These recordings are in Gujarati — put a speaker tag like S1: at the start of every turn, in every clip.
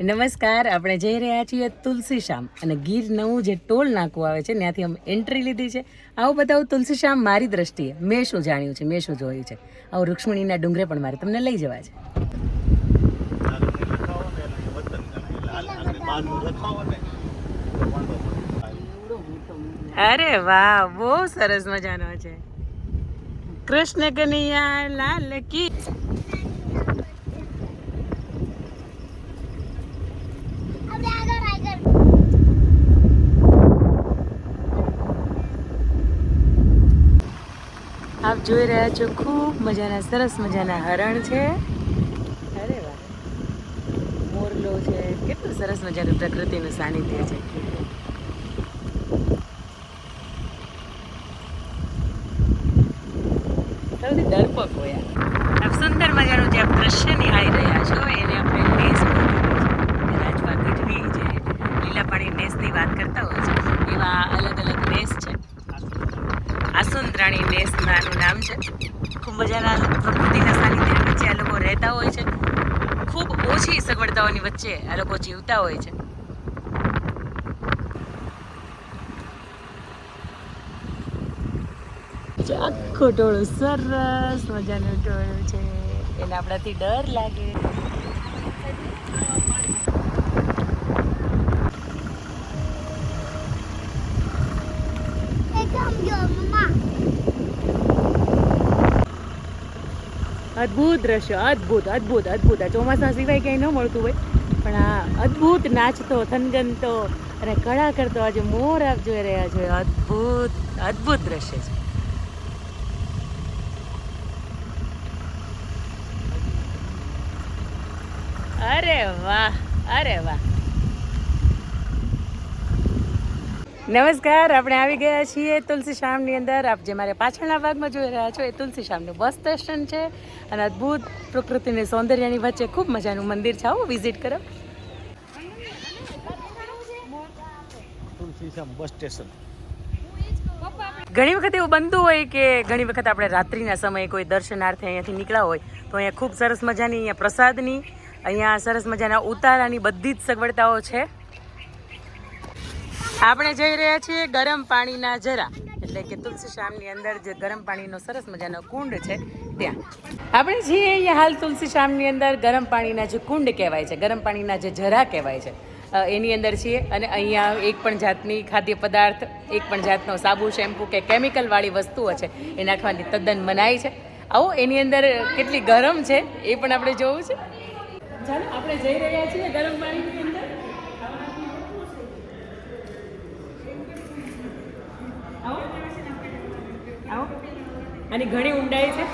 S1: નમસ્કાર, આપણે જઈ રહ્યા છીએ તુલસીશ્યામ અને ગીર નવું જે ટોલ નાકું આવે છે, ત્યાંથી અમે એન્ટ્રી લીધી છે. આવું બતાવું તુલસીશ્યામ મારી દ્રષ્ટિએ મેં શું જાણ્યું છે મેં શું જોયું છે. આવું રૂક્ષ્મણીના ડુંગરે પણ મારે તમને લઈ જવા છે. અરે વાહ, બહુ સરસ મજાનો છે. કૃષ્ણ કનૈયા, લાલ કી આપ જોઈ રહ્યા છો, ખૂબ મજાના, સરસ મજાના હરણ છે. અરે વાહ. મોરલો છે, કેટલું સરસ મજાનું પ્રકૃતિનું સાનિધ્ય છે સૌથી ડરપોક હોય આ. આપ સુંદર મજાનું જે આપ દ્રશ્ય નિહાળી રહ્યા છો એને આપણે નેસ કહીએ રાજવા ગઢવી જે લીલા પાણી નેસની વાત કરતા હોય છે એવા અલગ અલગ નેસ છે આસુંદરાણી નેસ નાનું નામ છે ખૂબ મજાના પ્રકૃતિના સાનિધ્ય વચ્ચે આ લોકો રહેતા હોય છે ખૂબ ઓછી સગવડતાઓની વચ્ચે આ લોકો જીવતા હોય છે. આખો ટોળું સરસ મજાનું ટોળું છે. એને આપણાથી ડર લાગે. અદ્ભુત દ્રશ્ય, અદ્ભુત અદ્ભુત અદ્ભુત. આ ચોમાસા સિવાય ક્યાંય ન મળતું હોય. પણ આ અદ્ભુત નાચતો, થનગનતો અને કળા કરતો આજે મોર આપ જોઈ રહ્યા છો. અદ્ભુત અદ્ભુત દ્રશ્ય છે. અરે વાહ અરે વાહ. નમસ્કાર આપણે આવી ગયા છીએ તુલસી શ્યામની અંદર. આપ જે મારે પાછળના ભાગમાં જોઈ રહ્યા છો એ તુલસી શ્યામનું બસ સ્ટેશન છે. અને અદ્ભુત પ્રકૃતિની સૌંદર્યની વચ્ચે ખૂબ મજાનું મંદિર છે. આવો વિઝિટ કરો.
S2: Bus station.
S1: ઘણી વખત એવું બનતું હોય કે ઘણી વખત આપણે રાત્રિના સમયે કોઈ દર્શનાર્થે અહીંયાથી નીકળ્યા હોય તો અહીંયા ખૂબ સરસ મજાની અહીંયા પ્રસાદની અહીંયા સરસ મજાના ઉતારાની બધી જ સગવડતાઓ છે. આપણે જઈ રહ્યા છીએ ગરમ પાણીના જરા. એટલે કે તુલસી શ્યામની અંદર જે ગરમ પાણીનો સરસ મજાનો કુંડ છે, ત્યાં. આપણે છીએ અહીંયા હાલ તુલસી શ્યામની અંદર. ગરમ પાણીના જે કુંડ કહેવાય છે, ગરમ પાણીના જે જરા કહેવાય છે. એની અંદર છીએ અને અહીંયા એક પણ જાતની ખાદ્ય પદાર્થ, એક પણ જાતનો સાબુ, શેમ્પૂ કે કેમિકલવાળી વસ્તુઓ છે, એ નાખવાની તદ્દન મનાઈ છે. આવો, એની અંદર કેટલી ગરમ છે, એ પણ આપણે જોવું છે. આપણે જઈ રહ્યા છીએ ગરમ પાણીની અંદર. આની ઘણી ઊંડાઈ છે.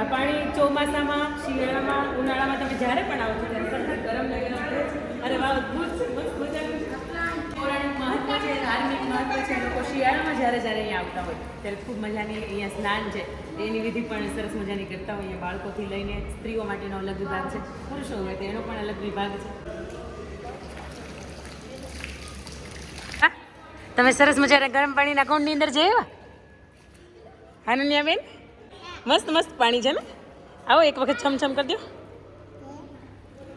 S1: આ પાણી ચોમાસામાં, શિયાળામાં, ઉનાળામાં તમે જ્યારે પણ આવો છો, ત્યારે સખત ગરમ લાગે અરે વાહ, અદભુત છે મજાનું. પૌરાણિક મહત્વ છે, ધાર્મિક મહત્વ છે, લોકો શિયાળામાં જ્યારે જ્યારે અહીંયા આવતા હોય, ત્યારે ખૂબ મજાની અહીંયા સ્નાન છે. એની વિધિ પણ સરસ મજાની કરતા હોય અહીંયા બાળકોથી લઈને સ્ત્રીઓ માટેનો અલગ વિભાગ છે. પુરુષો હોય તો એનો પણ અલગ વિભાગ છે? તમે સરસ મજાના ગરમ પાણીના કુંડની અંદર જઈ આવ્યા? અનન્યા બેન? મસ્ત મસ્ત પાણી છે ને? આવો એક વખત છમ છમ કરી દો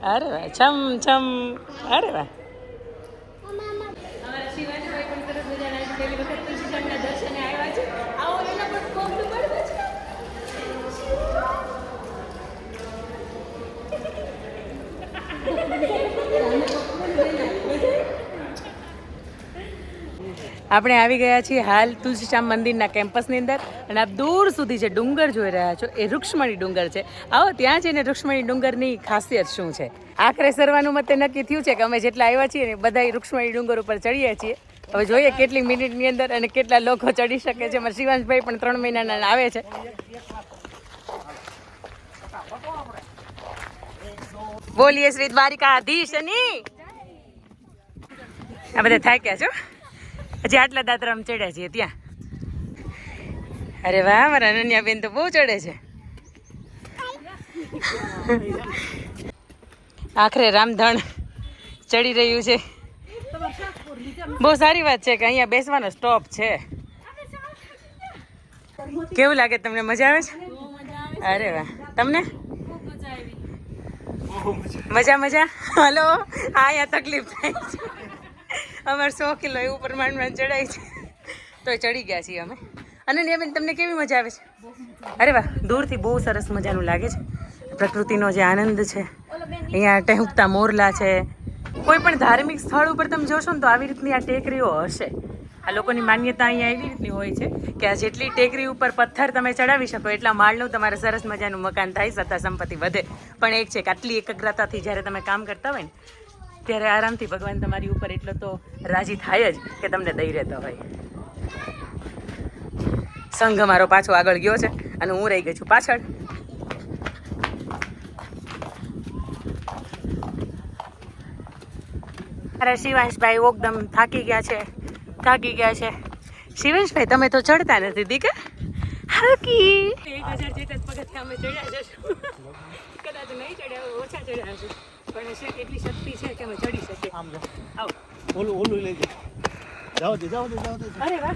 S1: અરે વાહ, છમ છમ. અરે વાહ અમારા શિવાજીભાઈ પણ સરસ મજાના આજે પહેલી વખત તુલસીશ્યામના દર્શને આવ્યા છે આવો એના પણ કોગલું પડવું છે આપણે આવી ગયા છીએ હાલ તુલસીશ્યામ મંદિરના કેમ્પસની અંદર અને આપ દૂર સુધી જે ડુંગર જોઈ રહ્યા છો એ રૂક્ષ્મણી ડુંગર છે. આવો, ત્યાં જઈને રૂક્ષ્મણી ડુંગરની ખાસિયત શું છે? આખરે સરવાનું મતે નક્કી થયું છે કે અમે જેટલા આવ્યા છીએ ને બધા રૂક્ષ્મણી ડુંગર ઉપર ચડીએ છીએ. હવે જોઈએ કેટલી મિનિટની અંદર અને કેટલા લોકો ચડી શકે છે. મારા શિવાંશભાઈ પણ ત્રણ મહિનાના આવે છે. બોલીએ શ્રી દ્વારિકાધીશની. આ બધા થાક્યા છો હજી આટલા દાતરામ ચડ્યા છીએ ત્યાં. અરે વાહ મારા અનન્યા બેન તો બહુ ચડે છે. આખરે રામધણ ચડી રહ્યું છે. બહુ સારી વાત છે કે અહીંયા બેસવાનો સ્ટોપ છે. કેવું લાગે તમને? મજા આવે છે? અરે વાહ. તમને? મજા મજા? હલો? હા અહીંયા તકલીફ થાય છે. અમારે સો કિલો એવું પ્રમાણમાં ચડાય છે. તો ચડી ગયા છીએ અમે. અને નિયમિત તમને કેવી મજા આવે છે? અરે વાહ, દૂરથી બહુ સરસ મજાનું લાગે છે. પ્રકૃતિનો જે આનંદ છે. અહીંયા ટહુકતા મોરલા છે. કોઈ પણ ધાર્મિક સ્થળ ઉપર તમે જોશો ને તો આવી રીતની આ ટેકરીઓ હશે. આ લોકોની માન્યતા અહીંયા એવી રીતની હોય છે કે આ જેટલી ટેકરી ઉપર પથ્થર તમે ચડાવી શકો, એટલા માળનું તમારે સરસ મજાનું મકાન થાય, સત્તા સંપત્તિ વધે. પણ એક છે કે આટલી એકાગ્રતાથી જ્યારે તમે કામ કરતા હોય ને ત્યારે આરામથી ભગવાન તમારી ઉપર એટલો તો રાજી થાય જ કે તમને દઈ રહેતો હોય. સંઘ મારો પાછો આગળ ગયો છે અને હું રહી ગઈ છું પાછળ. અરે શિવાંશભાઈ એકદમ થાકી ગયા છે, થાકી ગયા છે. શિવાંશભાઈ, તમે તો ચડતા નથી દીકા? હાકી એક હજાર જેટલા પગથિયા અમે ચડ્યા જશું કદાચ નહીં ચડ્યા ઓછા ચડ્યા હશે. પણ છે કેટલી શક્તિ છે કે અમે ચડી શકીએ?
S2: આમ.
S1: આવો.
S2: ઓલું ઓલું લઈ જાઓ. દે જાઓ દે જાઓ દે.
S1: અરે વાહ.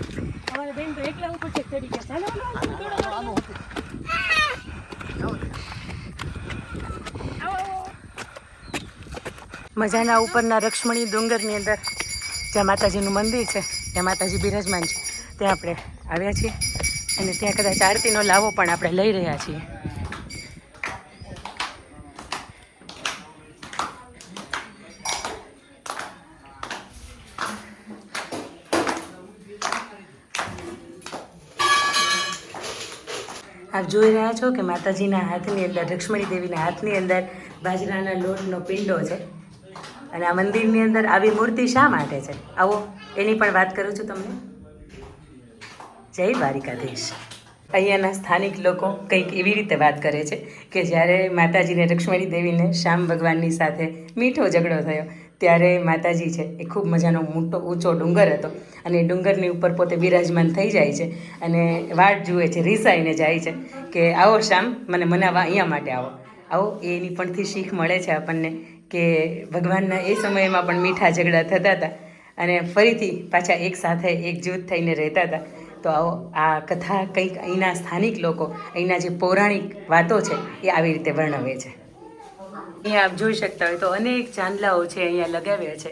S1: અમારા બેન તો એકલા ઉપર છે ચડી ગયા. ચાલો ચાલો. મજાના ઉપરના રક્ષ્મણી ડુંગરની અંદર જ્યાં માતાજીનું મંદિર છે ત્યાં માતાજી બિરાજમાન છે. ત્યાં આપણે આવ્યા છીએ. અને ત્યાં કદાચ આરતીનો લાવો પણ આપણે લઈ રહ્યા છીએ. આપ જોઈ રહ્યા છો કે માતાજીના હાથની અંદર, લક્ષ્મણી દેવીના હાથની અંદર બાજરાના લોટનો પિંડો છે. અને આ મંદિરની અંદર આવી મૂર્તિ શા માટે છે? આવો, એની પણ વાત કરું છું તમને. જય દ્વારિકાધીશ. અહીંયાના સ્થાનિક લોકો કંઈક એવી રીતે વાત કરે છે કે જ્યારે માતાજીને, લક્ષ્મણી દેવીને શ્યામ ભગવાનની સાથે મીઠો ઝઘડો થયો ત્યારે માતાજી છે, એ ખૂબ મજાનો મોટો ઊંચો ડુંગર હતો. અને એ ડુંગરની ઉપર પોતે બિરાજમાન થઈ જાય છે. અને વાટ જુએ છે, રીસાઈને જાય છે કે આવો શ્યામ, મને મનાવવા અહીંયા માટે આવો. આવો એની પણથી શીખ મળે છે આપણને કે ભગવાનના એ સમયમાં પણ મીઠા ઝઘડા થતા હતા. અને ફરીથી પાછા એક સાથે એકજૂથ થઈને રહેતા હતા. તો આવો, આ કથા કંઈક અહીંના સ્થાનિક લોકો, અહીંના જે પૌરાણિક વાતો છે, એ આવી રીતે વર્ણવે છે. અહીંયા આપ જોઈ શકતા હોય તો અનેક ચાંદલાઓ છે અહીંયા લગાવ્યા છે.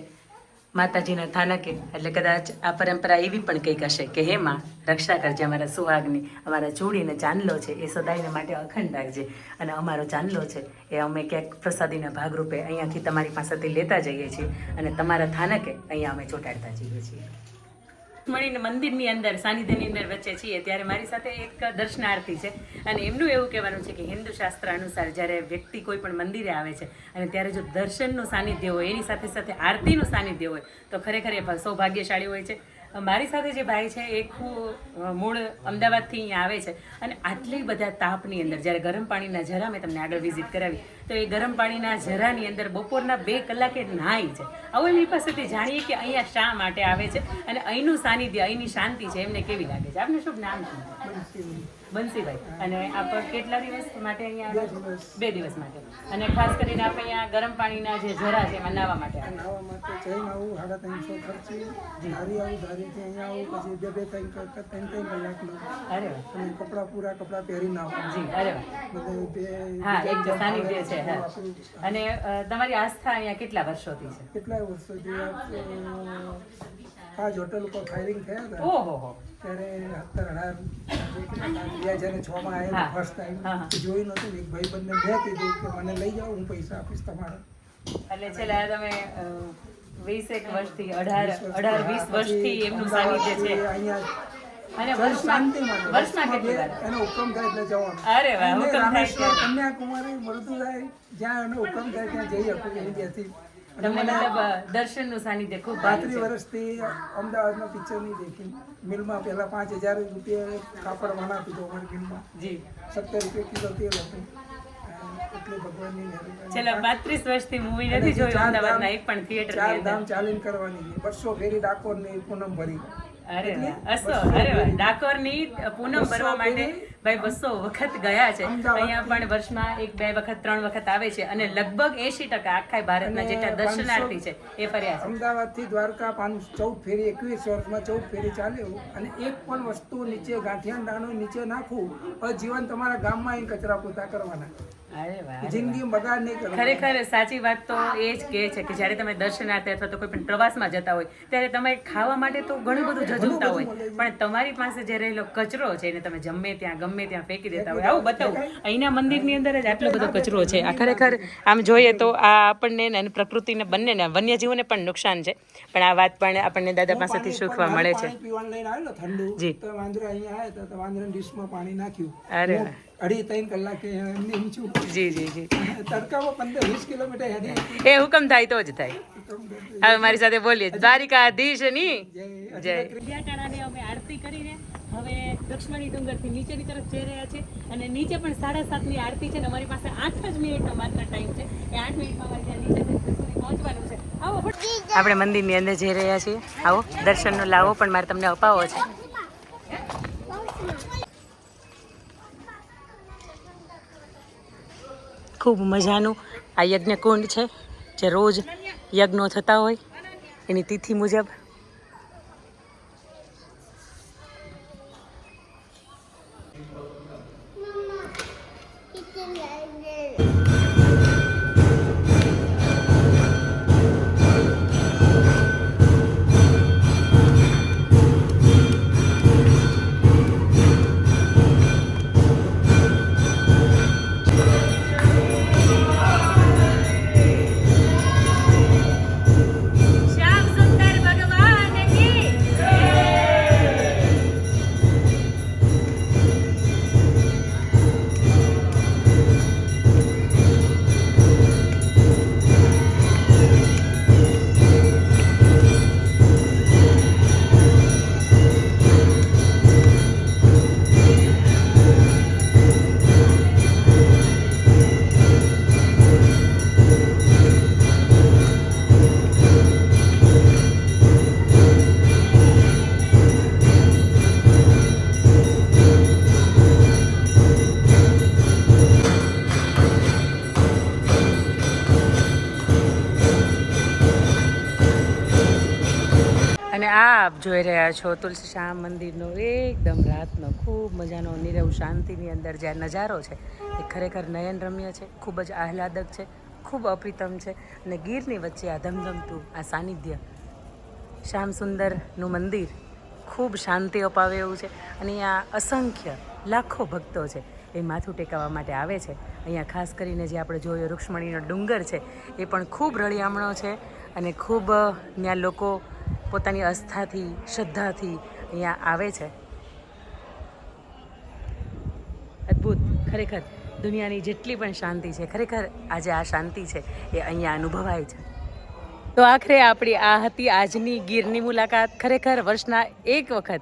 S1: માતાજીના થાનકે, એટલે કદાચ આ પરંપરા એવી પણ કંઈક હશે કે હે માં, રક્ષા કરજે અમારા સુહાગની, અમારા જોડીને ચાંદલો છે, એ સદાયને માટે અખંડ રાખજે. અને અમારો ચાંદલો છે, એ અમે ક્યાંક પ્રસાદીના ભાગરૂપે અહીંયાથી તમારી પાસેથી લેતા જઈએ છીએ અને તમારા થાનકે અહીંયા અમે ચોંટાડતા જઈએ છીએ. મળીને મંદિરની અંદર, સાનિધ્યની અંદર વચ્ચે છીએ, ત્યારે મારી સાથે એક દર્શનાર્થી છે. અને એમનું એવું કહેવાનું છે કે હિન્દુ શાસ્ત્ર અનુસાર જ્યારે વ્યક્તિ કોઈ પણ મંદિરે આવે છે, અને ત્યારે જો દર્શનનું સાનિધ્ય હોય, એની સાથે સાથે આરતીનું સાનિધ્ય હોય, તો ખરેખર એ સૌભાગ્યશાળી હોય છે. મારી સાથે જે ભાઈ છે, એ ખૂબ મૂળ અમદાવાદથી અહીંયા આવે છે. અને આટલી બધા તાપની અંદર, જ્યારે ગરમ પાણીના ઝરા મેં તમને આગળ વિઝિટ કરાવી, તો એ ગરમ પાણીના ઝરાની અંદર બપોરના બે કલાકે નાહી છે. આવું એમની પાસેથી જાણીએ કે અહીંયા શા માટે આવે છે અને અહીંનું સાનિધ્ય, અહીંની શાંતિ છે, એમને કેવી લાગે છે? આપને શુભ નામ શું? બંસીભાઈ અને આપ કેટલા દિવસ માટે અહીંયા બે દિવસ. માટે. અને ખાસ કરીને આપણે અહીંયા ગરમ પાણીના જે ઝરા છે એમાં નાવા માટે
S3: નાવા માટે જઈને આવું સાડા ત્રણસો ખર્ચી ધારી આવું ધારીથી અહીંયા આવું પછી બે બે ત્રણ ત્રણ ત્રણ કલાકમાં
S1: અરે
S3: અને કપડાં પૂરા કપડાં પહેરીને આવું
S1: જી અરે
S3: બધે બે
S1: હા એક સાનિધ્ય છે હા. અને તમારી આસ્થા અહીંયા કેટલા વર્ષોથી છે?
S3: કેટલાય વર્ષોથી આ, પાંચ હોટલ ઉપર ફાયરિંગ થયા હતા.
S1: ઓહો હો.
S3: ત્યારે સત્તર અઢાર હજાર છ માં
S1: હા.
S3: ફર્સ્ટ ટાઈમ જોયું. નહોતું. એક ભાઈ બંને મેં કીધું કે મને લઈ જાઓ હું પૈસા આપીશ તમારા.
S1: એટલે છેલ્લા તમે વીસ એક વર્ષથી અઢાર અઢાર વીસ વર્ષથી એમનું સાનિધ્ય છે.
S3: અહીંયા
S1: અને વર્ષમાં વર્ષમાં કેટલી વાર?
S3: એનો હુકમ થાય એટલે જવાનું.
S1: અરે વાહ હુકમ થાય
S3: કન્યાકુમારી મળતું જાય જ્યાં એનો હુકમ થાય ત્યાં જઈ શકું ઇન્ડિયાથી અને
S1: તમને મતલબ દર્શનનું સાનિધ્ય ખૂબ
S3: પાંત્રીસ વર્ષથી અમદાવાદમાં પિક્ચર નહીં દેખી મિલમાં પહેલા પાંચ હજાર રૂપિયા કાપડ વણાતું હતું અમારી મિલમાં.
S1: જી.
S3: સત્તર રૂપિયા કિલો તેલ હતું. એટલે ભગવાનની મહેરબાની.
S1: છેલ્લા પાંત્રીસ વર્ષથી મૂવી નથી જોયું અમદાવાદના
S3: ધામ-
S1: એક પણ થિયેટર ચારની
S3: ધામ ચાલીને કરવાની બસો ફેરી ડાકોરની પૂનમ ભરી.
S1: અરે અસો અરે ડાકોરની પૂનમ ભરવા માટે ભાઈ બસો વખત ગયા છે. અહીંયા પણ વર્ષમાં એક બે વખત ત્રણ વખત આવે છે અને લગભગ એસી ટકા આખા ભારતના જેટલા દર્શનાર્થી છે એ ફર્યા છે.
S3: અમદાવાદથી દ્વારકા પાંચ ચૌદ ફેરી એકવીસ વર્ષમાં ચૌદ ફેરી ચાલ્યું અને એક પણ વસ્તુ નીચે ગાંઠિયા નીચે નાખવું જીવન તમારા ગામમાં અહીં કચરા પોતા કરવાના.
S1: ખરેખર સાચી વાત તો એ જ કહે છે કે જ્યારે તમે દર્શનાર્થે અથવા તો કોઈ પણ પ્રવાસમાં જતા હોય ત્યારે તમે ખાવા માટે તો ઘણું બધું જજુમતા હોય પણ તમારી પાસે જે રહેલો કચરો છે એને તમે જમે ત્યાં ગમે ત્યાં ફેંકી દેતા હોય. આવું બતાવું. અહીંના મંદિરની અંદર જ આટલો બધો કચરો છે. આ ખરેખર આમ જોઈએ તો આ આપણને અને પ્રકૃતિને બંનેને વન્યજીવોને પણ નુકસાન છે. પણ આ વાત પણ આપણને દાદા પાસેથી શીખવા મળે છે.
S3: પીવાનું લઈને આવેલો ઠંડુ.
S1: જી.
S3: તો વાંદરો અહીંયા આવ્યા તો વાંદરા ડીશમાં પાણી નાખ્યું.
S1: અરે
S3: અઢી ત્રણ કલાકે એમને
S1: જી જી જી.
S3: તડકામાં પંદર વીસ કિલોમીટર હેડી.
S1: એ હુકમ થાય તો જ થાય. હવે મારી સાથે બોલીએ. દ્વારિકાધીશની. જય દરિયાકાંઠાની અમે આરતી કરીને હવે લક્ષ્મણી ડુંગરથી નીચેની તરફ જઈ રહ્યા છે અને નીચે પણ સાડા સાતની આરતી છે અને અમારી પાસે આઠ જ મિનિટનો માત્ર ટાઈમ છે. એ આઠ મિનિટમાં અમારે ત્યાં નીચે સુધી પહોંચવાનું છે. આવો આપણે મંદિરની અંદર જઈ રહ્યા છીએ. આવો દર્શનનો લાવો પણ મારે તમને અપાવો છે. ખૂબ મજાનું આ યજ્ઞકુંડ છે જે રોજ યજ્ઞો થતા હોય. એની તિથિ મુજબ આપ જોઈ રહ્યા છો તુલસી શ્યામ મંદિરનો એકદમ રાતનો ખૂબ મજાનો નિરવ શાંતિની અંદર જે નજારો છે, એ ખરેખર નયનરમ્ય છે, ખૂબ જ આહલાદક છે, ખૂબ અપ્રિતમ છે અને ગીરની વચ્ચે આ ધમધમતું આ સાનિધ્ય શ્યામ સુંદરનું મંદિર ખૂબ શાંતિ અપાવે એવું છે અને અહીંયા અસંખ્ય લાખો ભક્તો છે એ માથું ટેકાવવા માટે આવે છે. અહીંયા ખાસ કરીને જે આપણે જોયો રૂક્ષ્મણીનો ડુંગર છે, એ પણ ખૂબ રળિયામણો છે અને ખૂબ ત્યાં લોકો પોતાની આસ્થાથી, શ્રદ્ધાથી અહીંયા આવે છે. અદ્ભુત. ખરેખર દુનિયાની જેટલી પણ શાંતિ છે, ખરેખર આજે આ શાંતિ છે, એ અહીંયા અનુભવાય છે. તો આખરે આપણી આ હતી આજની ગીરની મુલાકાત. ખરેખર વર્ષના એક વખત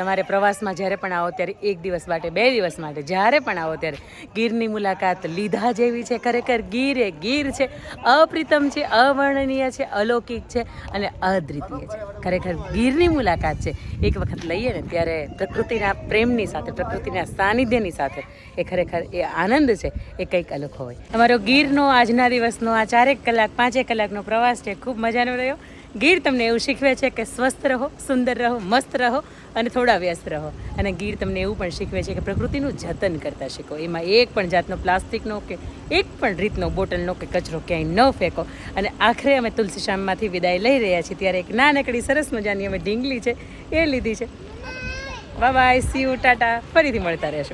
S1: તમારે પ્રવાસમાં જ્યારે પણ આવો ત્યારે એક દિવસ માટે, બે દિવસ માટે જ્યારે પણ આવો ત્યારે ગીરની મુલાકાત લીધા જેવી છે. ખરેખર ગીર એ ગીર છે, અપ્રિતમ છે, અવર્ણનીય છે, અલૌકિક છે અને અદ્વિતીય છે. ખરેખર ગીરની મુલાકાત છે. એક વખત લઈએ ને ત્યારે પ્રકૃતિના પ્રેમની સાથે, પ્રકૃતિના સાનિધ્યની સાથે એ ખરેખર એ આનંદ છે, એ કંઈક અલગ હોય. તમારો ગીરનો આજના દિવસનો, આ ચારેક કલાક, પાંચેક કલાકનો પ્રવાસ છે. ખૂબ મજાનો રહ્યો. ગીર તમને એવું શીખવે છે કે સ્વસ્થ રહો, સુંદર રહો, મસ્ત રહો. અને થોડા વ્યસ્ત રહો. અને ગીર તમને એવું પણ શીખવે છે કે પ્રકૃતિનું જતન કરતા શીખો. એમાં એક પણ જાતનો પ્લાસ્ટિકનો કે એક પણ રીતનો બોટલનો કે કચરો ક્યાંય ન ફેંકો. અને આખરે અમે તુલસી શામમાંથી વિદાય લઈ રહ્યા છીએ ત્યારે એક નાનકડી સરસ મજાની અમે ઢીંગલી છે, એ લીધી છે. Bye bye see you tata. ફરીથી મળતા રહેશું.